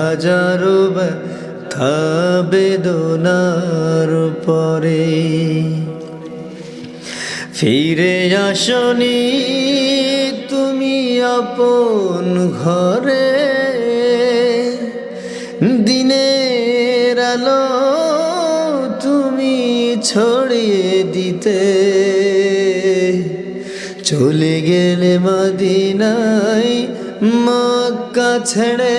হাজারো ব্যথা পরে। ফিরে আসনি তুমি আপন ঘরে। দিনের আলো তুমি ছড়িয়ে দিতে। চলে গেলে মদিনায় মক্কা ছেড়ে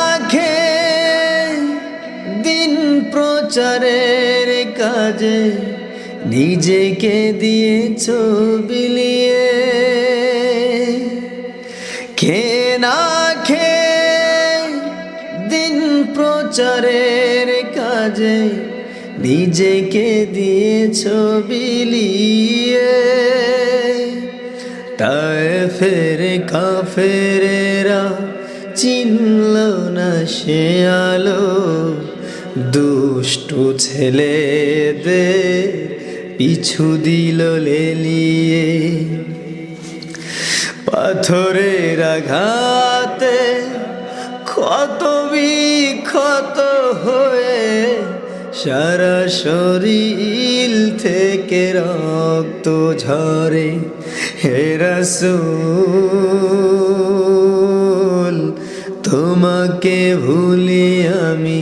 প্রচারের কাজে নিজেকে দিয়েছ বিলিয়ে খে না খে দিন প্রচারের কাজে নিজেকে দিয়েছ বিলিয়ে তাই ফের কাফেরেরা চিনল না সে আলো। দুষ্টু ছেলেদের পিছু দিল লেলিয়ে। পাথরের আঘাতে ক্ষত বিক্ষত হয়ে সারা শরীর থেকে রক্ত ঝরে। হে রাসূল, তোমাকে ভুলি আমি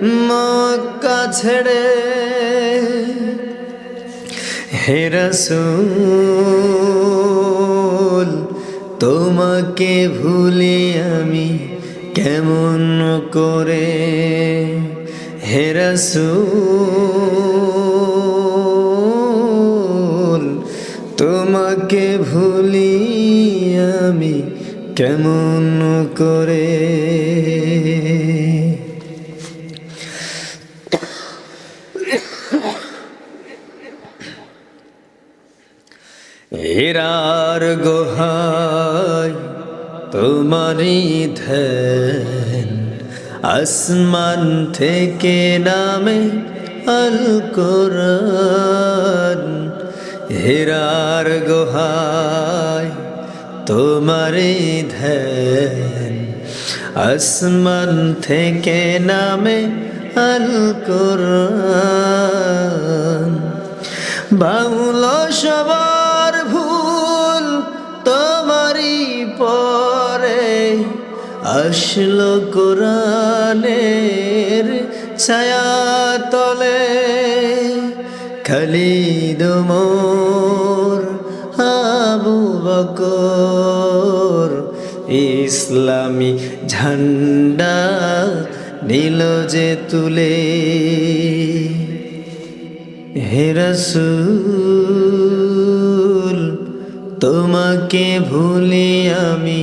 মক্কা ছেড়ে হে রাসূল, তোমাকে ভুলি আমি কেমন করে? হে রাসূল, তোমাকে ভুলি আমি কেমন করে? হেরার গোহায় তোমারই ধ্যান আসমান থেকে নামে আল কোরআন হেরার গোহায় তোমারই ধ্যান আসমান থেকে নামে আল কোরআন বাউল সবার আসলো কোরআনের ছায়া তলে খালিদ মোর আবু বকর ইসলামী ঝান্ডা নীল যে তুলে। হেরসুল তোমাকে ভুলি আমি